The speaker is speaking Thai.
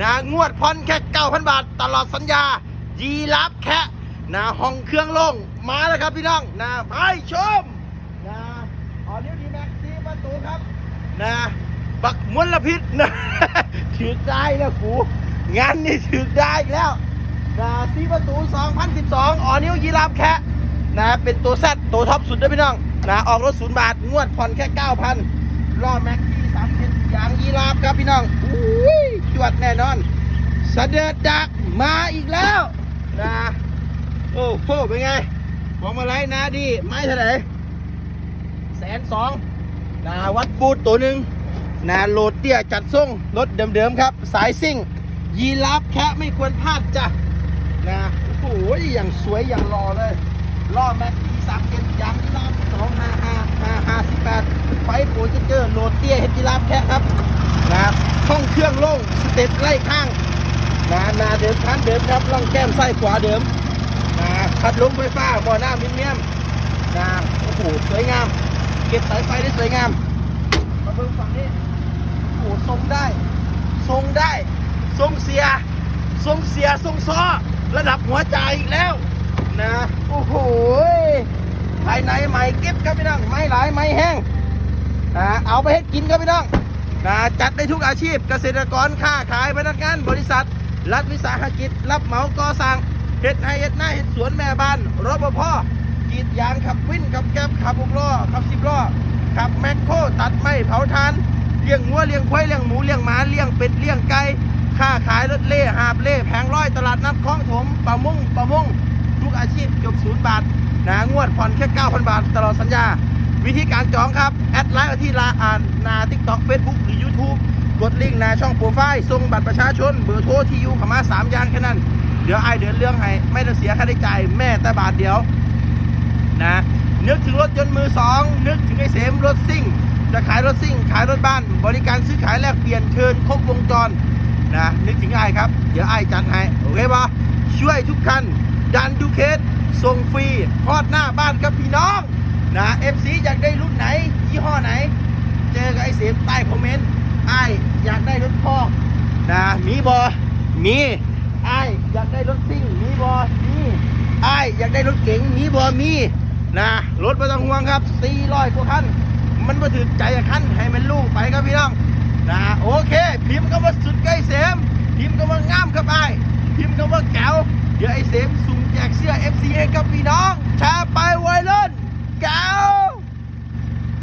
นะงวดผ่อนแค่ 9,000 บาท ตลอดสัญญา ยีรับแค่นะห้องเครื่องลงมาแล้วครับพี่น้องนะไปชมนะออนิวดีแม็กซีประตูครับนะบักมลพิษนะถือได้แล้วกูงานนี้ถือได้อีกแล้วนะซีประตู 2012 ออนิวยีรับแค่นะเป็นตัวแซดตัวท็อปสุดด้วยพี่น้องนะออกรถศูนย์บาท งวดผ่อนแค่ 9,000รอบแม็กซี่สามสิบยางยีราฟครับพี่น้องอุ้ วดแน่นอนเสด็จดักมาอีกแล้วนะโอ้โหเป็นไงบอกมาไล่นะดีไม้เท่าไหร่แสนสองนะวัดปูดตัวหนึ่งนะโหลดเตี้ยจัดส่งรถเดิมๆครับ สายซิ่ง ยีราฟแค่ไม่ควรพลาดจ้ะนะโอ้โหอย่างสวยอย่างรอเลยล้อแม็กซีสามเจ็ดยางยีราฟสองห้าห้าห้าห้าสิบแปดไฟโปรเจคเจอร์โหลดเตี้ยเฮดยีราฟแค่ครับนะ ห้องเครื่องโล่งสเต็ปไล่ข้างนานาเดิมคันเดิมครับล่องแก้มไส้ขวาเดิมนาพัดลมไฟฟ้าบ่อน้ำมิเนียมนาโอ้โหสวยงาม เก็บสายไฟได้สวยงามมาเบิ่งฝั่งนี้โอ้โหทรงได้ ทรงได้ ทรงเสีย ทรงเสียทรงซ้อระดับหัวใจอีกแล้วนะโอ้โหภายในใหม่เก็บครับพี่น้องไม่หลายไม่แห้งนะเอาไปให้กินครับพี่น้อง นะจัดได้ทุกอาชีพเกษตรกรค้าขายพนักงานบริษัท รัฐวิสาหกิจ รับเหมาก่อสร้างเฮ็ดไห้เฮ็ดหน้าเฮ็ดสวนแม่บ้านรปภกรีดยางขับวินขับแก๊บขับหกล้อขับสิบล้อขับแมคโครตัดไม้เผาทานเลี้ยงงัวเลี้ยงควายเลี้ยงหมูเลี้ยงหมาเลี้ยงเป็ดเลี้ยงไก่ค้าขายรถเล่หาบเล่แผงร้อยตลาดนัดคลองถมประมงประมงทุกอาชีพจบศูนย์บาทนะงวดผ่อนแค่9,000 บาทตลอดสัญญา วิธีการจองครับ แอดไลน์มาที่ลาอ่านนาทิกต็อกเฟซบุ๊กหรือ YouTube กดลิงก์หนาช่องโปรไฟล์ส่งบัตรประชาชน เบอร์โทรที่อยู่ข้ามา3อย่างแค่นั้น เดี๋ยวไอเดินเรื่องให้ไม่ต้องเสียค่าใช้จ่ายแม่แต่บาทเดียวนะนึกถึงรถยนต์มือสองนึกถึงไอเสมรถซิ่ง จะขายรถซิ่ง ขายรถบ้าน บริการซื้อขายแลกเปลี่ยนเชิญครบวงจรนะนึกถึงไอ้ครับ เดี๋ยวไอจัดให้โอเคปะช่วยทุกคันดันดูเคสส่งฟรีทอดหน้าบ้านกับพี่น้อง นะเอฟซีอยากได้รุ่นไหน ยี่ห้อไหน เจอกับไอเสียใต้คอมเมนต์ไออยากได้รถพ่อนะมีบอมีไออยากได้รถซิ่งมีบอมีไออยากได้รถเก๋งมีบอมีนะรถไม่ต้องห่วงครับ400กว่าคันมันมาถึงใจขั้นให้มันลูกไปครับพี่น้องนะโอเค พิมพ์ก็ว่าสุดใกล้เสมพิมพ์ก็ว่างามครับไอพิมพ์ก็ว่าแก้วเดี๋ยวไอเสมสุ่มแจกเสื้อ FC ให้กับพี่น้องแชร์ไปไวเล่น 高。